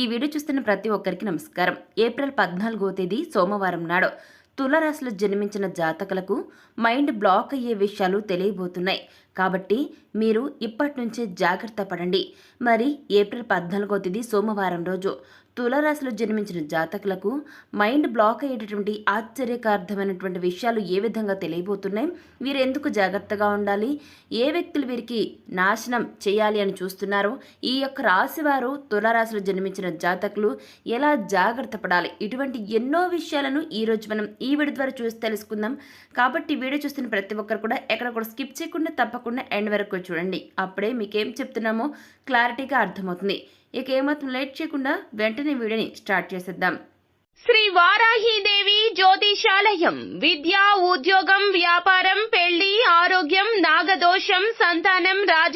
ఈ వీడియో చూస్తున్న ప్రతి ఒక్కరికి నమస్కారం. ఏప్రిల్ పద్నాలుగో తేదీ సోమవారం నాడు తులరాశిలో జన్మించిన జాతకులకు మైండ్ బ్లాక్ అయ్యే విషయాలు తెలియబోతున్నాయి. కాబట్టి మీరు ఇప్పటి నుంచే జాగ్రత్త పడండి. మరి ఏప్రిల్ పద్నాలుగో తేదీ సోమవారం రోజు తులరాశిలో జన్మించిన జాతకులకు మైండ్ బ్లాక్ అయ్యేటటువంటి ఆశ్చర్యకార్థమైనటువంటి విషయాలు ఏ విధంగా తెలియబోతున్నాయి? వీరు ఎందుకు జాగ్రత్తగా ఉండాలి? ఏ వ్యక్తులు వీరికి నాశనం చేయాలి అని చూస్తున్నారో? ఈ యొక్క రాశి వారు తులరాశిలో జన్మించిన జాతకులు ఎలా జాగ్రత్త పడాలి? ఇటువంటి ఎన్నో విషయాలను ఈ రోజు మనం ఈ వీడియో ద్వారా చూసి తెలుసుకుందాం. కాబట్టి వీడియో చూస్తున్న ప్రతి ఒక్కరు కూడా ఎక్కడ కూడా స్కిప్ చేయకుండా తప్పకుండా ఎండ్ వరకు చూడండి. అప్పుడే మీకేం చెప్తున్నామో క్లారిటీగా అర్థమవుతుంది. ఇక ఏమాత్రం లేట్ చేయకుండా వెంటనే వీడియోని స్టార్ట్ చేసేద్దాం. శ్రీ వారాహీదేవి జ్యోతిషాలయం విద్య ఉద్యోగం వ్యాపారం పెళ్ళి ఆరోగ్యం నాగదోషం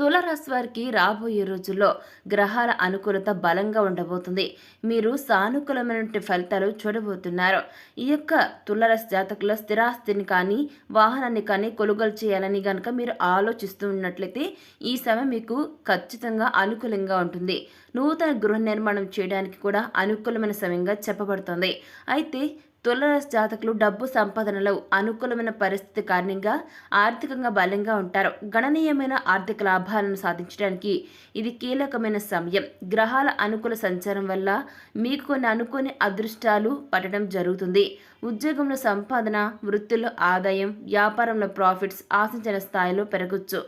తులరాశి వారికి రాబోయే రోజుల్లో గ్రహాల అనుకూలత బలంగా ఉండబోతుంది. మీరు సానుకూలమైనటువంటి ఫలితాలు చూడబోతున్నారు. ఈ యొక్క తులరాశి జాతకుల స్థిరాస్తిని కానీ వాహనాన్ని కానీ కొనుగోలు చేయాలని కనుక మీరు ఆలోచిస్తూ ఉన్నట్లయితే ఈ సమయం మీకు ఖచ్చితంగా అనుకూలంగా ఉంటుంది. నూతన గృహ నిర్మాణం చేయడానికి కూడా అనుకూలమైన సమయంగా చెప్పబడుతుంది. అయితే తులరాశి జాతకులు డబ్బు సంపాదనలో అనుకూలమైన పరిస్థితి కారణంగా ఆర్థికంగా బలంగా ఉంటారు. గణనీయమైన ఆర్థిక లాభాలను సాధించడానికి ఇది కీలకమైన సమయం. గ్రహాల అనుకూల సంచారం వల్ల మీకు కొన్ని అనుకోని అదృష్టాలు పడటం జరుగుతుంది. ఉద్యోగంలో సంపాదన వృత్తిలో ఆదాయం వ్యాపారంలో ప్రాఫిట్స్ ఆశించిన స్థాయిలో పెరగచ్చు.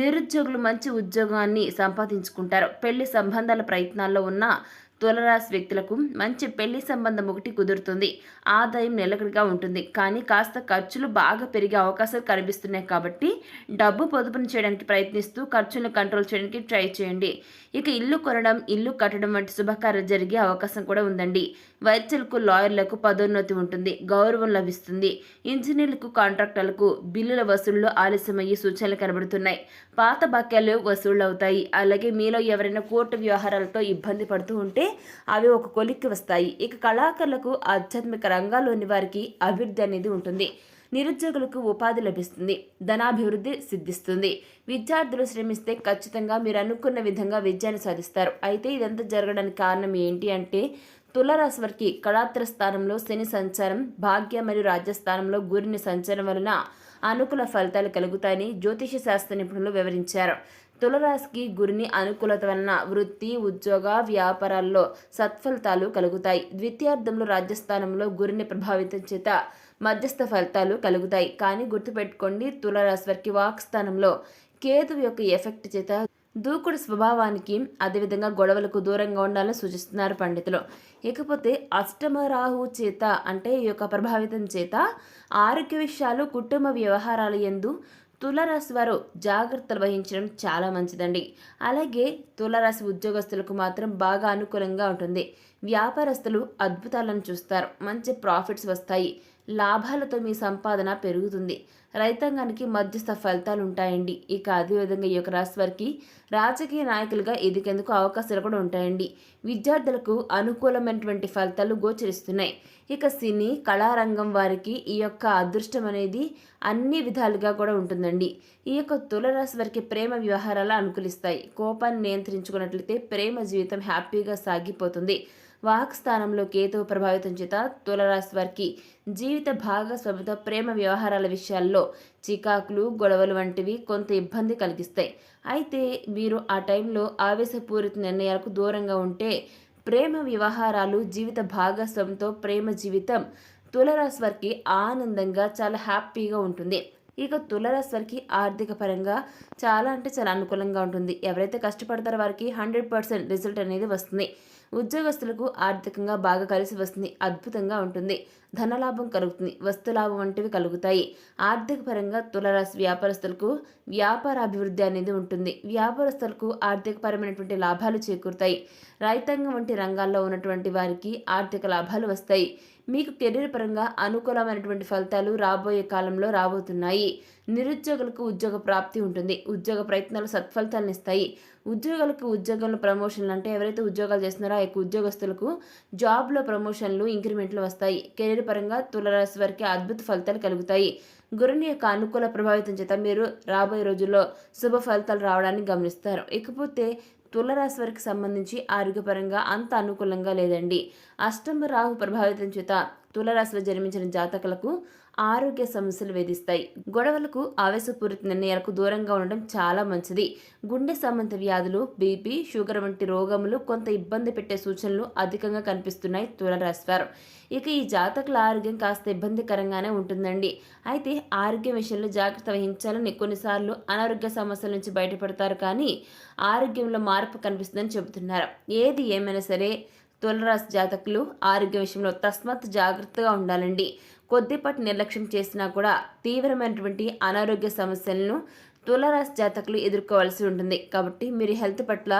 నిరుద్యోగులు మంచి ఉద్యోగాన్ని సంపాదించుకుంటారు. పెళ్ళి సంబంధాల ప్రయత్నాల్లో ఉన్న తులరాశి వ్యక్తులకు మంచి పెళ్ళి సంబంధం ఒకటి కుదురుతుంది. ఆదాయం నిలకడగా ఉంటుంది. కానీ కాస్త ఖర్చులు బాగా పెరిగే అవకాశాలు కనిపిస్తున్నాయి కాబట్టి డబ్బు పొదుపును చేయడానికి ప్రయత్నిస్తూ ఖర్చులను కంట్రోల్ చేయడానికి ట్రై చేయండి. ఇక ఇల్లు కొనడం ఇల్లు కట్టడం వంటి శుభకార్యాలు జరిగే అవకాశం కూడా ఉందండి. వైద్యులకు లాయర్లకు పదోన్నతి ఉంటుంది. గౌరవం లభిస్తుంది. ఇంజనీర్లకు కాంట్రాక్టర్లకు బిల్లుల వసూళ్ళు ఆలస్యమయ్యే సూచనలు కనబడుతున్నాయి. పాత బాక్యాలు వసూళ్ళు అవుతాయి అలాగే మీలో ఎవరైనా కోర్టు వ్యవహారాలతో ఇబ్బంది పడుతూ ఉంటే అవి ఒక కొలిక్కి వస్తాయి. ఇక కళాకారులకు ఆధ్యాత్మిక రంగాల్లోని వారికి అభివృద్ధి అనేది ఉంటుంది. నిరుద్యోగులకు ఉపాధి లభిస్తుంది. ధనాభివృద్ధి సిద్ధిస్తుంది. విద్యార్థులు శ్రమిస్తే ఖచ్చితంగా మీరు అనుకున్న విధంగా విద్యను సాధిస్తారు. అయితే ఇదంతా జరగడానికి కారణం ఏంటి అంటే తులరాశి వారికి కళాత్ర స్థానంలో శని సంచారం భాగ్య మరియు రాజ్యస్థానంలో గురిని సంచారం వలన అనుకూల ఫలితాలు కలుగుతాయని జ్యోతిష శాస్త్ర నిపుణులు వివరించారు. తులరాశికి గురిని అనుకూలత వలన వృత్తి ఉద్యోగ వ్యాపారాల్లో సత్ఫలితాలు కలుగుతాయి. ద్వితీయార్థంలో రాజ్యస్థానంలో గురిని ప్రభావితం చేత మధ్యస్థ ఫలితాలు కలుగుతాయి. కానీ గుర్తుపెట్టుకోండి తులరాశి వారికి వాక్ స్థానంలో కేతు యొక్క ఎఫెక్ట్ చేత దూకుడు స్వభావానికి అదేవిధంగా గొడవలకు దూరంగా ఉండాలని సూచిస్తున్నారు పండితులు. ఇకపోతే అష్టమ రాహు చేత అంటే ఈ యొక్క ప్రభావితం చేత ఆరోగ్య విషయాలు కుటుంబ వ్యవహారాల ఎందు తులరాశి వారు జాగ్రత్తలు వహించడం చాలా మంచిదండి. అలాగే తులరాశి ఉద్యోగస్తులకు మాత్రం బాగా అనుకూలంగా ఉంటుంది. వ్యాపారస్తులు అద్భుతాలను చూస్తారు. మంచి ప్రాఫిట్స్ వస్తాయి. లాభాలతో మీ సంపాదన పెరుగుతుంది. రైతాంగానికి మధ్యస్థ ఫలితాలు ఉంటాయండి ఇక అదేవిధంగా ఈ యొక్క రాశి వారికి రాజకీయ నాయకులుగా ఎదిగేందుకు అవకాశాలు కూడా ఉంటాయండి. విద్యార్థులకు అనుకూలమైనటువంటి ఫలితాలు గోచరిస్తున్నాయి. ఇక సినీ కళారంగం వారికి ఈ యొక్క అదృష్టం అనేది అన్ని విధాలుగా కూడా ఉంటుందండి. ఈ యొక్క తులరాశి వారికి ప్రేమ వ్యవహారాలు అనుకూలిస్తాయి. కోపాన్ని నియంత్రించుకున్నట్లయితే ప్రేమ జీవితం హ్యాపీగా సాగిపోతుంది. వాక్ స్థానంలో కేతువు ప్రభావితం చేత తులరాశి వారికి జీవిత భాగస్వామితో ప్రేమ వ్యవహారాల విషయాల్లో చికాకులు గొడవలు వంటివి కొంత ఇబ్బంది కలిగిస్తాయి. అయితే మీరు ఆ టైంలో ఆవేశపూరిత నిర్ణయాలకు దూరంగా ఉంటే ప్రేమ వ్యవహారాలు జీవిత భాగస్వామితో ప్రేమ జీవితం తులరాశి వారికి ఆనందంగా చాలా హ్యాపీగా ఉంటుంది. ఇక తులరాశి వారికి ఆర్థిక పరంగా చాలా అంటే చాలా అనుకూలంగా ఉంటుంది. ఎవరైతే కష్టపడతారో వారికి హండ్రెడ్ పర్సెంట్ రిజల్ట్ అనేది వస్తుంది. ఉద్యోగస్తులకు ఆర్థికంగా బాగా కలిసి వస్తుంది. అద్భుతంగా ఉంటుంది. ధనలాభం కలుగుతుంది. వస్తులాభం వంటివి కలుగుతాయి. ఆర్థిక పరంగా తులరాశి వ్యాపారస్తులకు వ్యాపార అభివృద్ధి అనేది ఉంటుంది. వ్యాపారస్తులకు ఆర్థికపరమైనటువంటి లాభాలు చేకూరుతాయి. రైతాంగం వంటి రంగాల్లో ఉన్నటువంటి వారికి ఆర్థిక లాభాలు వస్తాయి. మీకు కెరీర్ పరంగా అనుకూలమైనటువంటి ఫలితాలు రాబోయే కాలంలో రాబోతున్నాయి. నిరుద్యోగులకు ఉద్యోగ ప్రాప్తి ఉంటుంది. ఉద్యోగ ప్రయత్నాలు సత్ఫలితాలను ఇస్తాయి. ఉద్యోగులకు ఉద్యోగంలో ప్రమోషన్లు అంటే ఎవరైతే ఉద్యోగాలు చేస్తున్నారో ఆ యొక్క ఉద్యోగస్తులకు జాబ్లో ప్రమోషన్లు ఇంక్రిమెంట్లు వస్తాయి. కెరీర్ పరంగా తులరాశి వారికి అద్భుత ఫలితాలు కలుగుతాయి. గురుని యొక్క అనుకూల ప్రభావితం చేత మీరు రాబోయే రోజుల్లో శుభ ఫలితాలు రావడాన్ని గమనిస్తారు. ఇకపోతే తులరాశి వారికి సంబంధించి ఆరోగ్యపరంగా అంత అనుకూలంగా లేదండి. అష్టమ రాహు ప్రభావితం చేత తులరాశిలో జన్మించిన జాతకులకు ఆరోగ్య సమస్యలు వేధిస్తాయి. గొడవలకు ఆవేశపూరిత నిర్ణయాలకు దూరంగా ఉండడం చాలా మంచిది. గుండె సంబంధ వ్యాధులు బీపీ షుగర్ వంటి రోగములు కొంత ఇబ్బంది పెట్టే సూచనలు అధికంగా కనిపిస్తున్నాయి తులరాశివారు ఇక ఈ జాతకుల ఆరోగ్యం కాస్త ఇబ్బందికరంగానే ఉంటుందండి. అయితే ఆరోగ్యం విషయంలో జాగ్రత్త వహించాలని కొన్నిసార్లు అనారోగ్య సమస్యల నుంచి బయటపడతారు కానీ ఆరోగ్యంలో మార్పు కనిపిస్తుందని చెబుతున్నారు. ఏది ఏమైనా సరే తులరాశి జాతకులు ఆరోగ్య విషయంలో తస్మత్ జాగ్రత్తగా ఉండాలండి. కొద్దిపాటి నిర్లక్ష్యం చేసినా కూడా తీవ్రమైనటువంటి అనారోగ్య సమస్యలను తులరాశి జాతకులు ఎదుర్కోవాల్సి ఉంటుంది. కాబట్టి మీరు హెల్త్ పట్ల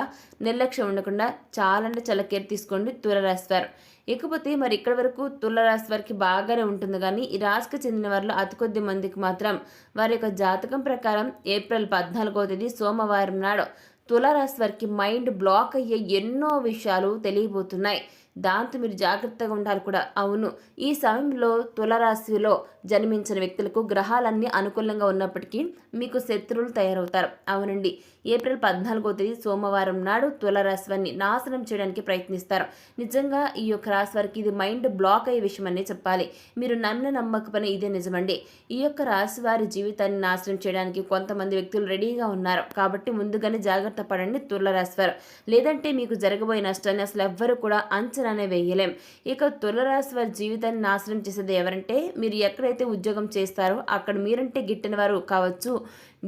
నిర్లక్ష్యం ఉండకుండా చాలా అంటే చాలా కేర్ తీసుకోండి తులరాశి వారు. ఇకపోతే మరి ఇక్కడి వరకు తులరాశి వారికి బాగానే ఉంటుంది కానీ ఈ రాశికి చెందిన వారిలో అతి కొద్ది మందికి మాత్రం వారి యొక్క జాతకం ప్రకారం ఏప్రిల్ పద్నాలుగో తేదీ సోమవారం నాడు తులారాశి వారికి మైండ్ బ్లాక్ అయ్యే ఎన్నో విషయాలు తెలియబోతున్నాయి. దాంతో మీరు జాగ్రత్తగా ఉండాలి కూడా. అవును. ఈ సమయంలో తులరాశిలో జన్మించిన వ్యక్తులకు గ్రహాలన్నీ అనుకూలంగా ఉన్నప్పటికీ మీకు శత్రువులు తయారవుతారు. అవునండి. ఏప్రిల్ పద్నాలుగో తేదీ సోమవారం నాడు తులరాశివాన్ని నాశనం చేయడానికి ప్రయత్నిస్తారు. నిజంగా ఈ యొక్క రాశి వారికి ఇది మైండ్ బ్లాక్ అయ్యే విషయం అనే చెప్పాలి. మీరు నమ్మిన నమ్మకపని ఇదే నిజమండి. ఈ యొక్క రాశి వారి జీవితాన్ని నాశనం చేయడానికి కొంతమంది వ్యక్తులు రెడీగా ఉన్నారు. కాబట్టి ముందుగానే జాగ్రత్త పడండి తులరాశి వారు. లేదంటే మీకు జరగబోయే నష్టాన్ని అసలు ఎవ్వరు కూడా అంచనానే వేయలేం. ఇక తులరాశి వారి జీవితాన్ని నాశనం చేసేది ఎవరంటే మీరు ఎక్కడైతే ఉద్యోగం చేస్తారో అక్కడ మీరంటే గిట్టిన వారు కావచ్చు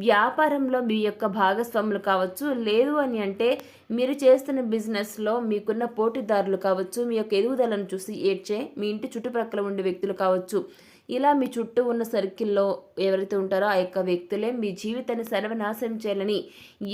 వ్యాపారంలో మీ యొక్క భాగస్వాములు కావచ్చు లేదు అని అంటే మీరు చేస్తున్న బిజినెస్లో మీకున్న పోటీదారులు కావచ్చు మీ యొక్క ఎదుగుదలను చూసి ఏడ్చే మీ ఇంటి చుట్టుప్రక్కల ఉండే వ్యక్తులు కావచ్చు. ఇలా మీ చుట్టూ ఉన్న సర్కిల్లో ఎవరైతే ఉంటారో ఆ యొక్క వ్యక్తులే మీ జీవితాన్ని సర్వనాశనం చేయాలని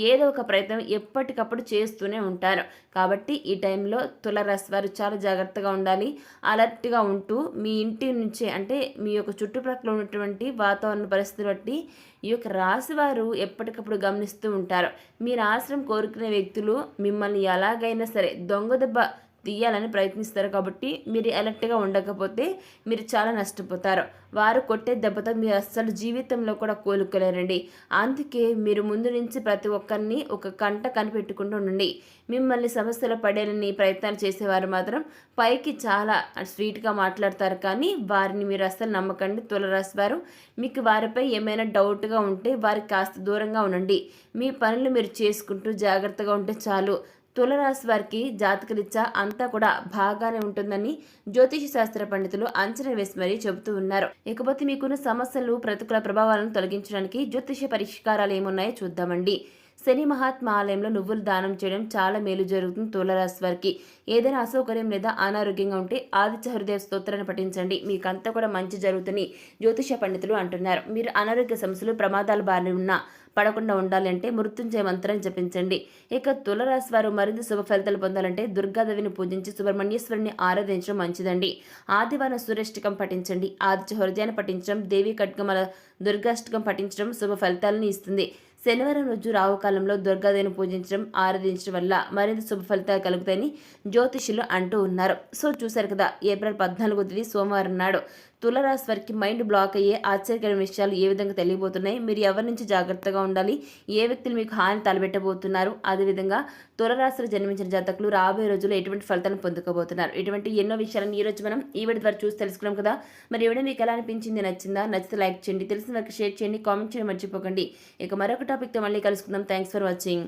ఏదో ఒక ప్రయత్నం ఎప్పటికప్పుడు చేస్తూనే ఉంటారు. కాబట్టి ఈ టైంలో తులరాశి వారు చాలా జాగ్రత్తగా ఉండాలి. అలర్ట్గా ఉంటూ మీ ఇంటి నుంచే అంటే మీ యొక్క చుట్టుప్రక్కల ఉన్నటువంటి వాతావరణ పరిస్థితి బట్టి ఈ యొక్క రాశి వారు ఎప్పటికప్పుడు గమనిస్తూ ఉంటారు. మీ రాశ్రం కోరుకునే వ్యక్తులు మిమ్మల్ని ఎలాగైనా సరే దొంగ దెబ్బ తీయాలని ప్రయత్నిస్తారు కాబట్టి మీరు అలర్ట్గా ఉండకపోతే మీరు చాలా నష్టపోతారు. వారు కొట్టే దెబ్బతో మీరు అస్సలు జీవితంలో కూడా కోలుకోలేరండి. అందుకే మీరు ముందు నుంచి ప్రతి ఒక్కరిని ఒక కంట కనిపెట్టుకుంటూ ఉండండి. మిమ్మల్ని సమస్యలు పడేలని ప్రయత్నాలు చేసేవారు మాత్రం పైకి చాలా స్వీట్గా మాట్లాడతారు కానీ వారిని మీరు అస్సలు నమ్మకండి తులరాశి వారు మీకు వారిపై ఏమైనా డౌట్గా ఉంటే వారికి కాస్త దూరంగా ఉండండి. మీ పనులు మీరు చేసుకుంటూ జాగ్రత్తగా ఉంటే చాలు. తులరాశి వారికి జాతకరీత్యా అంతా కూడా బాగానే ఉంటుందని జ్యోతిష శాస్త్ర పండితులు అంచనా వేసి మరీ చెబుతూ ఉన్నారు. ఇకపోతే మీకున్న సమస్యలు ప్రతికూల ప్రభావాలను తొలగించడానికి జ్యోతిష పరిష్కారాలు ఏమున్నాయో చూద్దామండి. శని మహాత్మా ఆలయంలో నువ్వులు దానం చేయడం చాలా మేలు జరుగుతుంది తులరాశి వారికి. ఏదైనా అసౌకర్యం లేదా అనారోగ్యంగా ఉంటే ఆదిత్య హృదయ స్తోత్రాన్ని పఠించండి. మీకంతా కూడా మంచి జరుగుతుంది జ్యోతిష పండితులు అంటున్నారు. మీరు అనారోగ్య సమస్యలు ప్రమాదాల బారిన ఉన్న పడకుండా ఉండాలంటే మృత్యుంజయ మంత్రాన్ని జపించండి. ఇక తులరాశి వారు మరింత శుభ ఫలితాలు పొందాలంటే దుర్గాదేవిని పూజించి సుబ్రహ్మణ్యేశ్వరుని ఆరాధించడం మంచిదండి. ఆదివారం సూర్యష్టకం పఠించండి. ఆదిత్య హృదయాన్ని పఠించడం దేవి కట్గమల దుర్గాష్టకం పఠించడం శుభ ఫలితాలను ఇస్తుంది. శనివారం రోజు రావుకాలంలో దుర్గాదేవిని పూజించడం ఆరాధించడం వల్ల మరింత శుభ ఫలితాలు కలుగుతాయని జ్యోతిషులు అంటూ ఉన్నారు. సో చూశారు కదా ఏప్రిల్ పద్నాలుగో తేదీ సోమవారం నాడు. తులరాశి వారికి మైండ్ బ్లాక్ అయ్యే ఆశ్చర్యకరమైన విషయాలు ఏ విధంగా తెలియబోతున్నాయి? మీరు ఎవరి నుంచి జాగ్రత్తగా ఉండాలి? ఏ వ్యక్తులు మీకు హాని తలబెట్టబోతున్నారు అదేవిధంగా తులరాశిలో జన్మించిన జాతకులు రాబోయే రోజుల్లో ఎటువంటి ఫలితాలను పొందుకోబోతున్నారు? ఇటువంటి ఎన్నో విషయాలను ఈ రోజు మనం ఈ వీడియో ద్వారా చూసి తెలుసుకున్నాం కదా. మరి ఎవడో మీకు ఎలా అనిపించింది? నచ్చిందా? నచ్చితే లైక్ చేయండి. తెలిసిన వారికి షేర్ చేయండి. కామెంట్ చేయడం మర్చిపోకండి. ఇక మరొక టాపిక్తో మళ్ళీ కలుసుకుందాం. Thanks for watching.